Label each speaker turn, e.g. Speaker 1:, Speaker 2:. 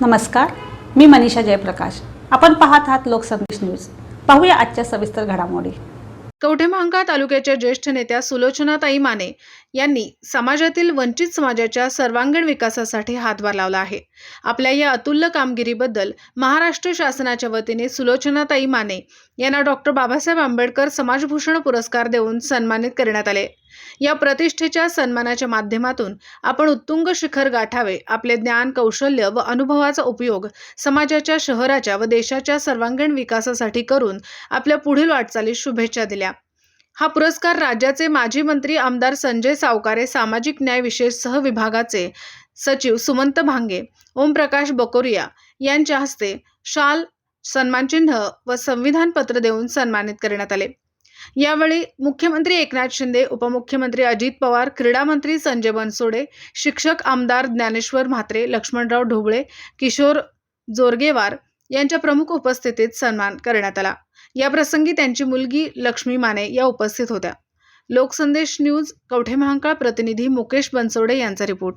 Speaker 1: नमस्कार मी मनीषा जयप्रकाश. आपण पाहत आहात लोकसंदेश न्यूज. पाहूया आजच्या सविस्तर घडामोडी.
Speaker 2: कवठेमहांका तालुक्याच्या ज्येष्ठ नेत्या सुलोचनाताई माने यांनी समाजातील वंचित समाजाच्या सर्वांगीण विकासासाठी हातभार लावला आहे. आपल्या या अतुल्य कामगिरीबद्दल महाराष्ट्र शासनाच्या वतीने सुलोचनाताई माने यांना डॉक्टर बाबासाहेब आंबेडकर समाजभूषण पुरस्कार देऊन सन्मानित करण्यात आले. या प्रतिष्ठेच्या सन्मानाच्या माध्यमातून आपण उत्तुंग शिखर गाठावे आपले ज्ञान कौशल्य व अनुभवाचा उपयोग समाजाच्या शहराच्या व देशाच्या सर्वांगीण विकासासाठी करून आपल्या पुढील वाटचालीस शुभेच्छा दिल्या. हा पुरस्कार राज्याचे माजी मंत्री आमदार संजय सावकारे सामाजिक न्याय विशेष सहविभागाचे सचिव सुमंत भांगे ओमप्रकाश बकोरिया यांच्या हस्ते शाल सन्मानचिन्ह व संविधान पत्र देऊन सन्मानित करण्यात आले. यावेळी मुख्यमंत्री एकनाथ शिंदे उपमुख्यमंत्री अजित पवार क्रीडा मंत्री संजय बनसोडे शिक्षक आमदार ज्ञानेश्वर म्हात्रे लक्ष्मणराव ढोबळे किशोर जोरगेवार यांच्या प्रमुख उपस्थितीत सन्मान करण्यात आला. या प्रसंगी त्यांची मुलगी लक्ष्मी माने या उपस्थित होत्या. लोकसंदेश न्यूज कवठे महांकाळ प्रतिनिधी मुकेश बनसोडे यांचा रिपोर्ट.